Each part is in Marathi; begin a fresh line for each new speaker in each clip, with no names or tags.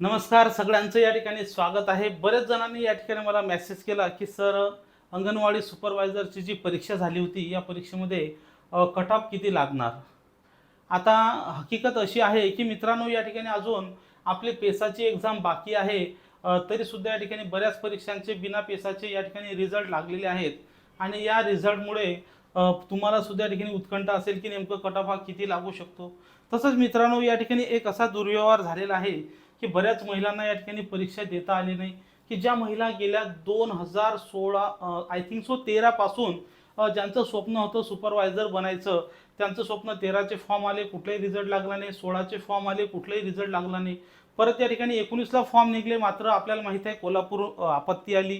नमस्कार सगळ्यांचं या ठिकाणी स्वागत आहे. बरेच जणांनी या ठिकाणी मला मेसेज केला की सर अंगणवाडी सुपरवायझरची जी परीक्षा झाली होती या परीक्षेमध्ये कट ऑफ किती लागणार? आता हकीकत अशी आहे की मित्रांनो या ठिकाणी अजून आपली पेसाची एक्झाम बाकी आहे. तरीसुद्धा या ठिकाणी बऱ्याच परीक्षांचे बिना पेसाचे या ठिकाणी रिझल्ट लागलेले आहेत. आणि या रिझल्टमुळे तुम्हाला सुद्धा या ठिकाणी उत्कंठ असेल की नेमकं कट ऑफ हा किती लागू शकतो? तसंच मित्रांनो या ठिकाणी एक असा दुर्व्यवहार झालेला आहे की बऱ्याच महिलांना या ठिकाणी परीक्षा देता आली नाही की ज्या महिला गेल्या दोन हजार सोळा आय थिंक सो तेरापासून ज्यांचं स्वप्न होतं सुपरवायझर बनायचं त्यांचं स्वप्न तेराचे फॉर्म आले कुठलाही रिझल्ट लागला नाही सोळाचे फॉर्म आले कुठलाही रिझल्ट लागला नाही. परत या ठिकाणी एकोणीसला फॉर्म निघले मात्र आपल्याला माहीत आहे कोल्हापूर आपत्ती आली.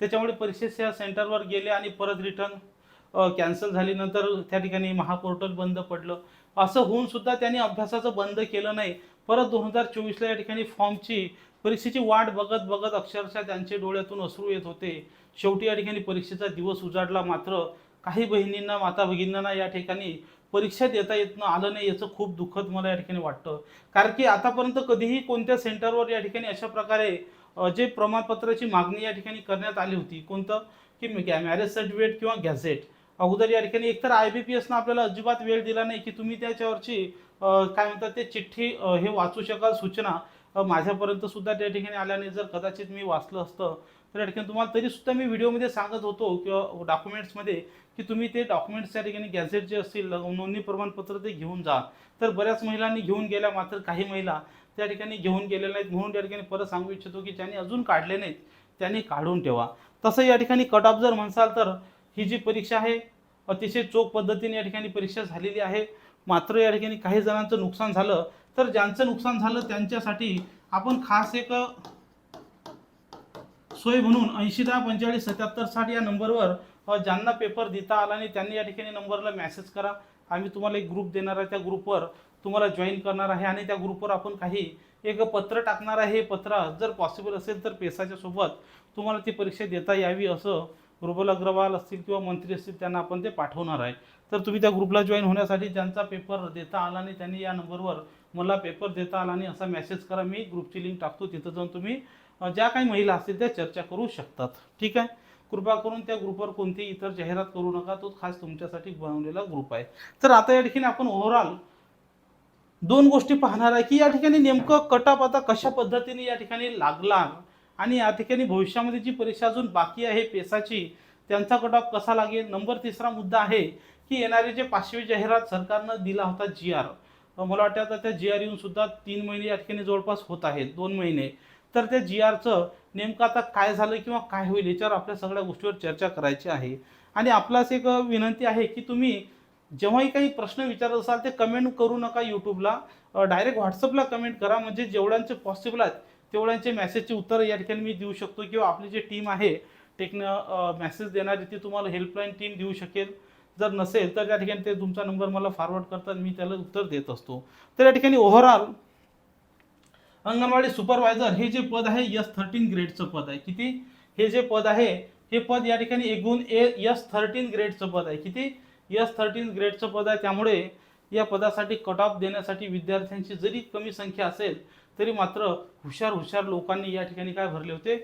त्याच्यामुळे परीक्षेच्या सेंटरवर गेले आणि परत रिटर्न कॅन्सल झाली नंतर त्या ठिकाणी महापोर्टल बंद पडलं. असं होऊन सुद्धा त्यांनी अभ्यासाचं बंद केलं नाही. परत दोन हजार चोवीसला या ठिकाणी फॉर्मची परीक्षेची वाट बघत बघत अक्षरशः त्यांचे डोळ्यातून अश्रू येत होते. शेवटी या ठिकाणी परीक्षेचा दिवस उजाडला मात्र काही बहिणींना माता भगिनींना या ठिकाणी परीक्षा देता येत न आलं नाही याचं खूप दुःखद मला या ठिकाणी वाटतं. कारण की आतापर्यंत कधीही कोणत्या सेंटरवर या ठिकाणी अशा प्रकारे जे प्रमाणपत्राची मागणी या ठिकाणी करण्यात आली होती कोणतं? की मॅरेज सर्टिफिकेट किंवा गॅझेट अगोदर या ठिकाणी एकतर आय बी पी एसनं आपल्याला अजिबात वेळ दिला नाही की तुम्ही त्याच्यावरची काय म्हणतात ते चिठ्ठी हे वाचू शकाल सूचना माझ्यापर्यंत सुद्धा त्या ठिकाणी आल्याने जर कदाचित मी वाचलं असतं तर या ठिकाणी तुम्हाला तरी सुद्धा मी व्हिडिओमध्ये सांगत होतो किंवा डॉक्युमेंट्समध्ये की तुम्ही ते डॉक्युमेंट्स त्या ठिकाणी गॅझेट जे असतील नोंदणी प्रमाणपत्र ते घेऊन जा. तर बऱ्याच महिलांनी घेऊन गेल्या मात्र काही महिला त्या ठिकाणी घेऊन गेलेल्या नाहीत म्हणून त्या ठिकाणी परत सांगू इच्छितो की ज्यांनी अजून काढले नाहीत त्यांनी काढून ठेवा. तसं या ठिकाणी कट ऑफ जर म्हणसाल तर ही जी परीक्षा आहे अतिशय चोख पद्धतीने या ठिकाणी परीक्षा झालेली आहे. मात्र या ठिकाणी काही जणांचं नुकसान झालं. तर ज्यांचं नुकसान झालं त्यांच्यासाठी आपण खास एक सोय म्हणून ऐंशी दहा पंचेचाळीस सत्याहत्तर साठ या नंबरवर ज्यांना पेपर देता आला नाही त्यांनी या ठिकाणी नंबरला मेसेज करा. आम्ही तुम्हाला एक ग्रुप देणार आहे त्या ग्रुपवर तुम्हाला जॉईन करणार आहे आणि त्या ग्रुपवर आपण काही एक पत्र टाकणार आहे. हे पत्र जर पॉसिबल असेल तर पेसाच्या सोबत तुम्हाला ती परीक्षा देता यावी असं रुबल अग्रवाल असतील किंवा मंत्री असतील त्यांना आपण ते पाठवणार आहे. तर तुम्ही त्या ग्रुपला जॉईन होण्यासाठी ज्यांचा पेपर देता आला नाही त्यांनी या नंबरवर मला पेपर देता आला नाही असा मेसेज करा. मी ग्रुपची लिंक टाकतो. तिथं जाऊन तुम्ही ज्या काही महिला असतील त्या चर्चा करू शकतात. ठीक आहे? कृपा करून त्या ग्रुपवर कोणतीही इतर जाहिरात करू नका. तो खास तुमच्यासाठी बनवलेला ग्रुप आहे. तर आता या ठिकाणी आपण ओव्हरऑल दोन गोष्टी पाहणार आहे की या ठिकाणी नेमकं कटअप आता कशा पद्धतीने या ठिकाणी लागला. आणि या ठिकाणी भविष्यामध्ये जी परीक्षा अजून बाकी आहे पेसाची त्यांचा कटअप कसा लागेल? नंबर तिसरा मुद्दा आहे की येणारे जे पाचवी जाहिरात सरकारनं दिला होता जी आर मला वाटतं आता त्या जी आर येऊन सुद्धा तीन महिने या ठिकाणी जवळपास होत आहेत दोन महिने. तर त्या जी आरचं नेमकं आता काय झालं किंवा काय होईल याच्यावर आपल्या सगळ्या गोष्टीवर चर्चा करायची आहे. आणि आपलाच एक विनंती आहे की तुम्ही जेव्हाही काही प्रश्न विचारत असाल ते कमेंट करू नका यूट्यूबला डायरेक्ट व्हॉट्सअपला कमेंट करा. म्हणजे जेवढ्यांचे पॉसिबल आहेत तेवढ्यांचे मेसेजचे उत्तर या ठिकाणी मी देऊ शकतो किंवा आपली जी टीम आहे टेक्न मेसेज देणारी ती तुम्हाला हेल्पलाईन टीम देऊ शकेल. जर नसेल तर त्या ठिकाणी ते तुमचा नंबर मला फॉरवर्ड करतात मी त्याला उत्तर देत असतो. तर या ठिकाणी ओव्हरऑल अंगणवाडी सुपरवायझर हे जे पद आहे यस थर्टीन ग्रेडचं पद आहे. किती? हे जे पद आहे हे पद या ठिकाणी एकूण ए यस थर्टीन ग्रेडचं पद आहे. किती? यस थर्टीन ग्रेडचं पद आहे. त्यामुळे या पदासाठी कट ऑफ देण्यासाठी विद्यार्थ्यांची जरी कमी संख्या असेल तरी मात्र हुशार हुशार लोकांनी या ठिकाणी काय भरले होते?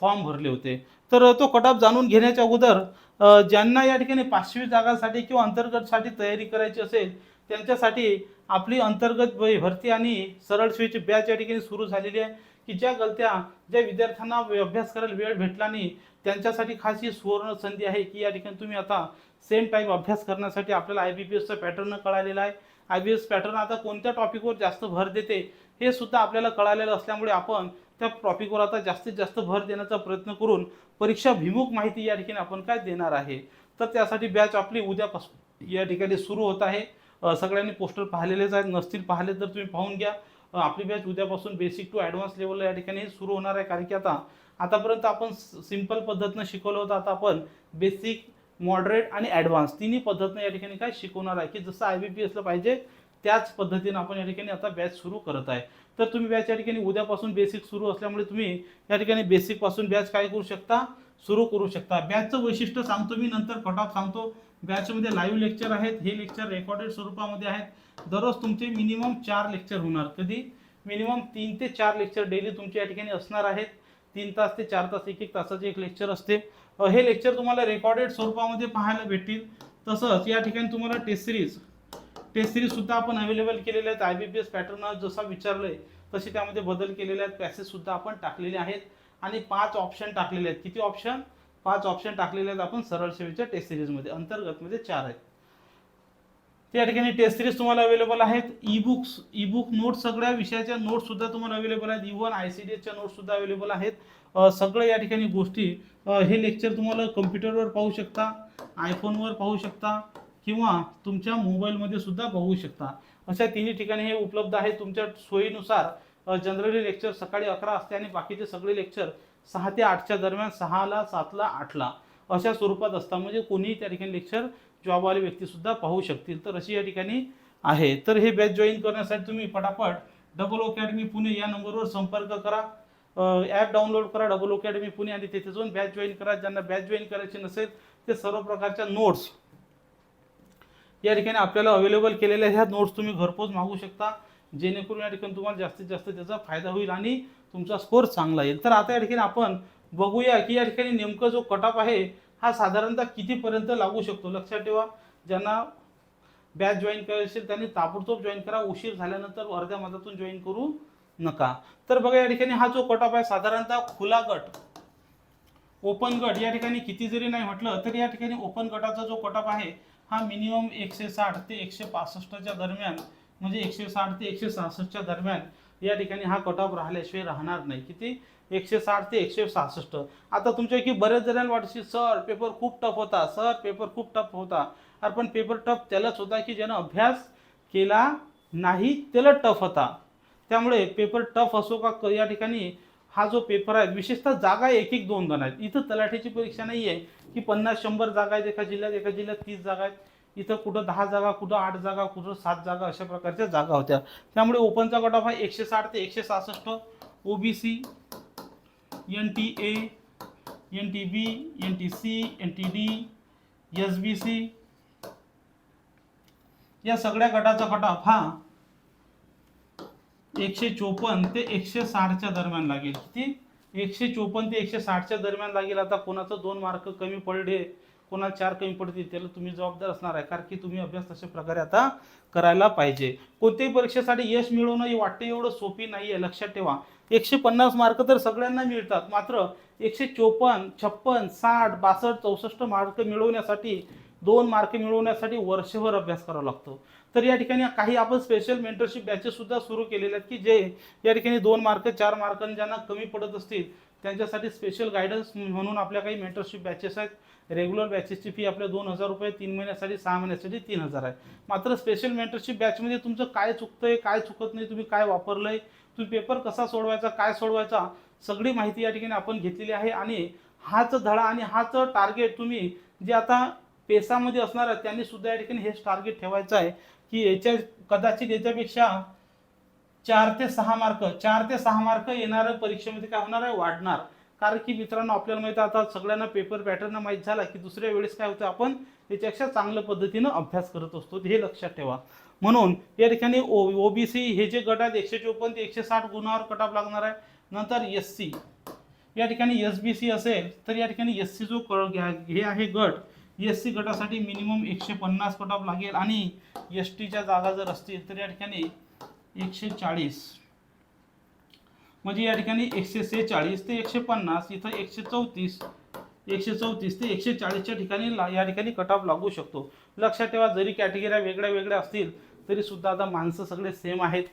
फॉर्म भरले होते. तर तो कटऑफ जाणून घेण्याच्या अगोदर ज्यांना या ठिकाणी पाचवी जागांसाठी किंवा अंतर्गतसाठी तयारी करायची असेल त्यांच्यासाठी आपली अंतर्गत भरती आणि सरळ स्वीची बॅच या ठिकाणी सुरू झालेली आहे की ज्या गलत्या ज्या विद्यार्थ्यांना अभ्यास करायला वेळ भेटला नाही त्यांच्यासाठी खास ही सुवर्ण संधी आहे की या ठिकाणी तुम्ही आता सेम टाईम अभ्यास करण्यासाठी आपल्याला आय बी पी एसचं पॅटर्न कळालेला आहे. आय बी एस पॅटर्न आता कोणत्या टॉपिकवर जास्त भर देते? हे सुद्धा आपल्याला कळालेलं असल्यामुळे आपण त्या टॉपिकवर आता जास्तीत जास्त भर देण्याचा प्रयत्न करून परीक्षा भिमुख माहिती या ठिकाणी आपण काय देणार आहे? तर त्यासाठी बॅच आपली उद्यापासून या ठिकाणी सुरू होत आहे. सगळ्यांनी पोस्टर पाहिलेलेच आहेत. नसतील पाहिले तर तुम्ही पाहून घ्या. आपली बॅच उद्यापासून बेसिक टू ॲडव्हान्स लेवलला या ठिकाणी सुरू होणार आहे. कारण की आता आतापर्यंत आपण सिंपल पद्धतीनं शिकवलं होतं. आता आपण बेसिक मॉडरेट आणि ॲडव्हान्स तिन्ही पद्धतीनं या ठिकाणी काय शिकवणार आहे? की जसं आय बी पी एसला पाहिजे त्याच पद्धतीनं आपण या ठिकाणी आता बॅच सुरू करत आहे. तर तुम्ही बॅच या ठिकाणी उद्यापासून बेसिक सुरू असल्यामुळे तुम्ही या ठिकाणी बेसिकपासून बॅच काय करू शकता? सुरू करू शकता. बॅचचं वैशिष्ट्य सांगतो मी नंतर फटाफ सांगतो. बॅचमध्ये लाईव्ह लेक्चर आहेत हे लेक्चर रेकॉर्डेड स्वरूपामध्ये आहेत. दररोज तुमचे मिनिमम चार लेक्चर होणार. कधी? मिनिमम तीन ते चार लेक्चर डेली तुमच्या या ठिकाणी असणार आहेत. तीन तास ते चार तास एक एक तासाचे एक लेक्चर असते. हे लेक्चर तुम्हाला रेकॉर्डेड स्वरूपामध्ये पाहायला भेटतील. तसंच या ठिकाणी तुम्हाला टेस्ट सिरीज टेस्ट सिरीज सुद्धा आपण अवेलेबल केलेले आहेत. I B P S pattern जसा विचारलंय तसे त्यामध्ये बदल केलेले आहेत. पॅसेज सुद्धा आपण टाकलेले आहेत. आणि पाच ऑप्शन टाकलेले आहेत. किती ऑप्शन पाच ऑप्शन टाकलेले आहेत आपण सरळ सेवेच्या टेस्ट सिरीजमध्ये अंतर्गतमध्ये चार आहेत. त्या ठिकाणी टेस्ट सिरीज तुम्हाला अवेलेबल आहेत. E books e book notes सगळ्या विषयाच्या नोट्स सुद्धा तुम्हाला अवेलेबल आहेत. इव्हन आय सी डी एसच्या नोट्स सुद्धा अवेलेबल आहेत. अ, सगळं या ठिकाणी गोष्टी हे लेक्चर तुम्हाला कम्प्युटरवर पाहू शकता आयफोनवर पाहू शकता किंवा तुमच्या मोबाईलमध्ये सुद्धा बघू शकता. अशा तिन्ही ठिकाणी हे उपलब्ध आहे. तुमच्या सोयीनुसार जनरली लेक्चर सकाळी अकरा असते आणि बाकीचे सगळे लेक्चर सहा ते आठच्या दरम्यान सहाला सातला आठला अशा स्वरूपात असतात. म्हणजे कोणीही त्या ठिकाणी लेक्चर जॉबवाले व्यक्तीसुद्धा पाहू शकतील. तर अशी या ठिकाणी आहे. तर हे बॅच जॉईन करण्यासाठी तुम्ही पटापट डबल अकॅडमी पुणे या नंबरवर संपर्क करा. ॲप डाउनलोड करा. डबल अकॅडमी पुणे आणि तिथे जाऊन बॅच जॉईन करा. ज्यांना बॅच जॉईन करायची नसेल ते सर्व प्रकारच्या नोट्स या ठिकाणी आपल्याला अवेलेबल केलेल्या ह्या नोट्स तुम्ही घरपोच मागू शकता. जेणेकरून या ठिकाणी तुम्हाला जास्तीत जास्त त्याचा फायदा होईल आणि तुमचा स्कोअर चांगला येईल. तर आता या ठिकाणी आपण बघूया की या ठिकाणी नेमकं जो कटअप आहे हा साधारणतः कितीपर्यंत लागू शकतो? लक्षात ठेवा. ज्यांना बॅच जॉईन करायची असेल त्यांनी ताबडतोब जॉईन करा. उशीर झाल्यानंतर अर्ध्या मधातून जॉईन करू नका. तर बघा या ठिकाणी हा जो कटअप आहे साधारणतः खुला गट ओपन गट या ठिकाणी किती जरी नाही म्हटलं तरी या ठिकाणी ओपन गटाचा जो कटअप आहे हा मिनिमम एकशे साठ ते एकशे पासष्टच्या दरम्यान म्हणजे एकशे साठ ते एकशे सहासष्टच्या दरम्यान या ठिकाणी हा कट ऑफ राहिल्याशिवाय राहणार नाही. किती? एकशे साठ ते एकशे सहासष्ट. आता तुमच्यापैकी बरेच जणांना वाटते सर पेपर खूप टफ होता. सर पेपर खूप टफ होता. अरे पण पेपर टफ त्यालाच होता की ज्यानं अभ्यास केला नाही त्याला टफ होता. त्यामुळे पेपर टफ असो का क- या ठिकाणी हा जो पेपर आहे विशेषतः जागा एक एक दोन दोन आहेत. इथं तलाठीची परीक्षा नाही आहे की पन्नास शंभर जागा आहेत एका जिल्ह्यात एका जिल्ह्यात तीस जागा आहेत. इथं कुठं दहा जागा कुठं आठ जागा कुठं सात जागा अशा प्रकारच्या जागा होत्या. त्यामुळे ओपनचा कट ऑफ हा एकशे साठ ते एकशे सहासष्ट. OBC N T A N T B N T C N T D S B C. या सगळ्या गटाचा कट ऑफ हा एकशे चोपन्न ते एकशे साठच्या दरम्यान लागेल. किती? एकशे चोपन्न ते एकशे साठच्या दरम्यान लागेल. आता कोणाचं दोन मार्क कमी पडले कोणाला चार कमी पडतील त्याला तुम्ही जबाबदार असणार आहे. कारण की तुम्ही अभ्यास तशा प्रकारे आता करायला पाहिजे. कोणत्याही परीक्षेसाठी यश मिळवणं हे वाटते एवढं सोपी नाही आहे लक्षात ठेवा. एकशे पन्नास मार्क तर सगळ्यांना मिळतात. मात्र एकशे चोपन्न छप्पन साठ बासष्ट चौसष्ट मार्क मिळवण्यासाठी दोन मार्क मिळवण्यासाठी वर्षभर अभ्यास करावा लागतो. तर या ठिकाणी काही आपण स्पेशल मेंटरशिप बॅचेस सुद्धा सुरू केलेले आहेत की जे या ठिकाणी दोन मार्क चार मार्कांनी ज्यांना कमी पडत असतील त्यांच्यासाठी स्पेशल गायडन्स म्हणून आपल्या काही मेंटरशिप बॅचेस आहेत. रेग्युलर बॅचेसची फी आपल्या दोन हजार रुपये तीन महिन्यासाठी सहा महिन्यासाठी तीन हजार आहे. मात्र स्पेशल मेंटरशिप बॅचमध्ये तुमचं काय चुकतं आहे काय चुकत नाही तुम्ही काय वापरलं आहे तुम्ही पेपर कसा सोडवायचा काय सोडवायचा सगळी माहिती या ठिकाणी आपण घेतलेली आहे. आणि हाच धडा आणि हाच टार्गेट तुम्ही जे आता पेसामध्ये असणार आहे त्यांनी सुद्धा या ठिकाणी हेच टार्गेट ठेवायचं आहे. की याच्या कदाचित याच्यापेक्षा चार ते सहा मार्क चार ते सहा मार्क येणाऱ्या परीक्षेमध्ये काय होणार आहे? वाढणार. कारण की मित्रांनो आपल्याला माहिती आता सगळ्यांना पेपर पॅटर्न माहीत झाला की दुसऱ्या वेळेस काय होतं? आपण त्याच्यापेक्षा चांगल्या पद्धतीनं अभ्यास करत असतो. हे लक्षात ठेवा. म्हणून या ठिकाणी ओ ओबीसी हे जे गट आहेत एकशे चोपन्न ते एकशे साठ गुणावर कटाप लागणार आहे. नंतर एस सी या ठिकाणी एस बी सी असेल तर या ठिकाणी एस सी जो क हे आहे गट. एस सी गटासाठी मिनिमम एकशे पन्नास कटाप लागेल आणि एस टीच्या जागा जर असतील तर या ठिकाणी एकशे चाळीस. म्हणजे या ठिकाणी एकशे सेहेचाळीस ते एकशे पन्नास इथं एकशे चौतीस एकशे चौतीस ते एकशे चाळीसच्या ठिकाणी ला या ठिकाणी कट ऑफ लागू शकतो. लक्षात ठेवा जरी कॅटेगऱ्या वेगळ्या वेगळ्या असतील तरीसुद्धा आता माणसं सगळे सेम आहेत.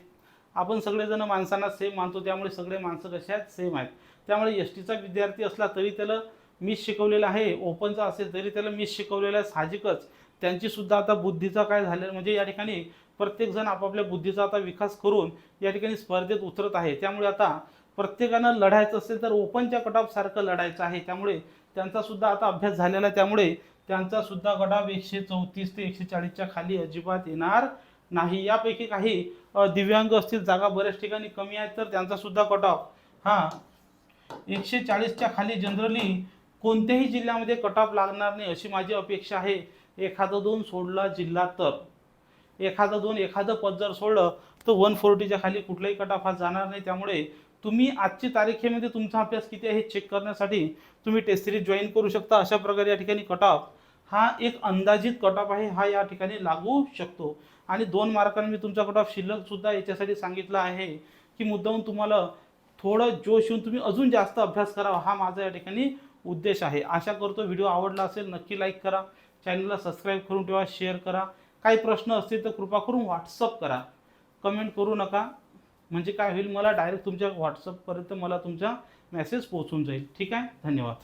आपण सगळेजण माणसांना सेम मानतो त्यामुळे सगळे माणसं कसे आहेत? सेम आहेत. त्यामुळे एस टीचा विद्यार्थी असला तरी त्याला मीच शिकवलेलं आहे ओपनचा असेल तरी त्याला मीच शिकवलेलं आहे साहजिकच. त्यांची सुद्धा आता बुद्धीचा काय झालेलं म्हणजे या ठिकाणी प्रत्येकजण आपापल्या बुद्धीचा आता विकास करून या ठिकाणी स्पर्धेत उतरत आहे. त्यामुळे आता प्रत्येकानं लढायचं असेल तर ओपनच्या कटऑफ सारखं लढायचं आहे. त्यामुळे त्यांचा सुद्धा आता अभ्यास झालेला आहे. त्यामुळे त्यांचा सुद्धा एकशे चौतीस ते एकशे चाळीसच्या खाली अजिबात येणार नाही. यापैकी काही दिव्यांग असतील जागा बऱ्याच ठिकाणी कमी आहेत तर त्यांचा सुद्धा कटऑफ हा एकशे चाळीसच्या खाली जनरली कोणत्याही जिल्ह्यामध्ये कटऑफ लागणार नाही अशी माझी अपेक्षा आहे. एखादं दोन सोडला जिल्हा तर. एखादं दोन एखादं पद जर सोडलं तर वन फोर्टीच्या खाली कुठलाही कट ऑफ हा जाणार नाही. त्यामुळे तुम्ही आजची तारखेमध्ये तुमचा अभ्यास किती आहे हे चेक करण्यासाठी तुम्ही टेस्ट सिरीज जॉईन करू शकता. अशा प्रकारे या ठिकाणी कट ऑफ हा एक अंदाजित कट ऑफ आहे. हा या ठिकाणी लागू शकतो. आणि दोन मार्कांनी मी तुमचा कट ऑफ याच्यासाठी सांगितलं आहे की मुद्दाहून तुम्हाला थोडं जोश येऊन तुम्ही अजून जास्त अभ्यास करावा. हा माझा या ठिकाणी उद्देश आहे. आशा करतो व्हिडिओ आवडला असेल नक्की लाईक करा. चॅनलला सबस्क्राईब करून ठेवा शेअर करा. काही प्रश्न असतील तर कृपा करून व्हॉट्सअप करा. कमेंट करू नका. म्हणजे काय होईल मला डायरेक्ट तुमच्या व्हॉट्सअपपर्यंत मला तुमचा मेसेज पोहोचून जाईल. ठीक आहे? धन्यवाद.